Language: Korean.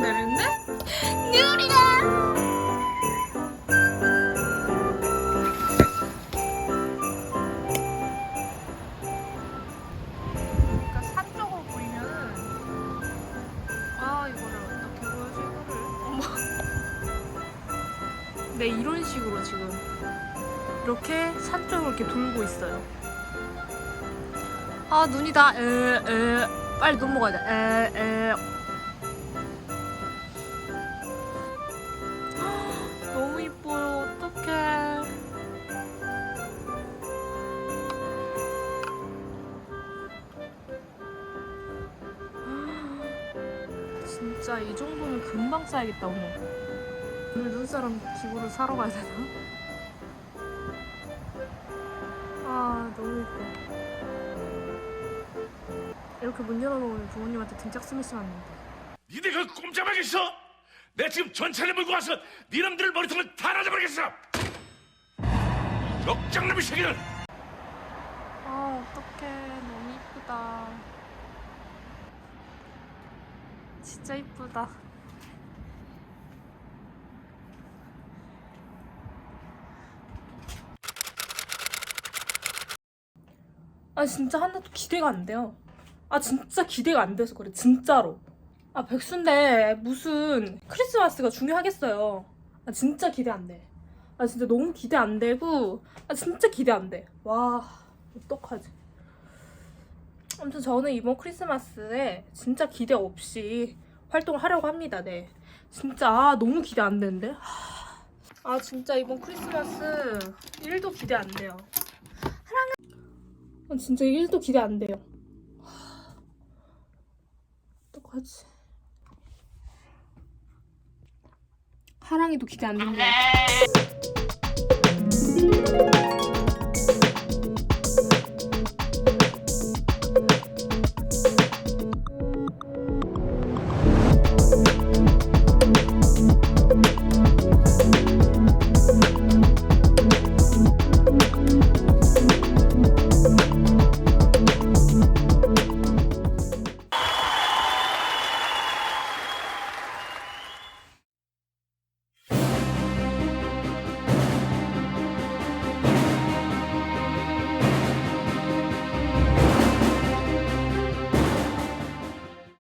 기다리는데? 누리야! 그러니까 아, 네, 이런 식으로 지금 이렇게 산 쪽으로 이렇게 돌고 있어요. 아 눈이 다 에에 빨리 넘어가자 에에 진짜 이 정도면 금방 쌓야겠다 오늘. 오늘 눈사람 기구를 사러 가야 되나? 아 너무 예뻐. 이렇게 문 열어놓으면 부모님한테 등짝 스매시 맞는데. 니네가 꼼짝하겠어? 내 지금 전차를 몰고 와서 니놈들 머리통을 다 날려버리겠어! 역장남이 새끼들! 아 어떡해 너무 이쁘다. 진짜 이쁘다. 아 진짜 하나도 기대가 안 돼요. 아 진짜 기대가 안 돼서 그래 진짜로. 아 백수인데 무슨 크리스마스가 중요하겠어요. 아 진짜 기대 안 돼. 아 진짜 너무 기대 안 되고 아 진짜 기대 안 돼. 와 어떡하지? 아무튼 저는 이번 크리스마스에 진짜 기대 없이 활동을 하려고 합니다. 네. 진짜 아, 너무 기대 안 되는데. 하, 아 진짜 이번 크리스마스 1도 기대 안 돼요. 아, 진짜 1도 기대 안 돼요. 하, 어떡하지? 하랑이도 기대 안 된다.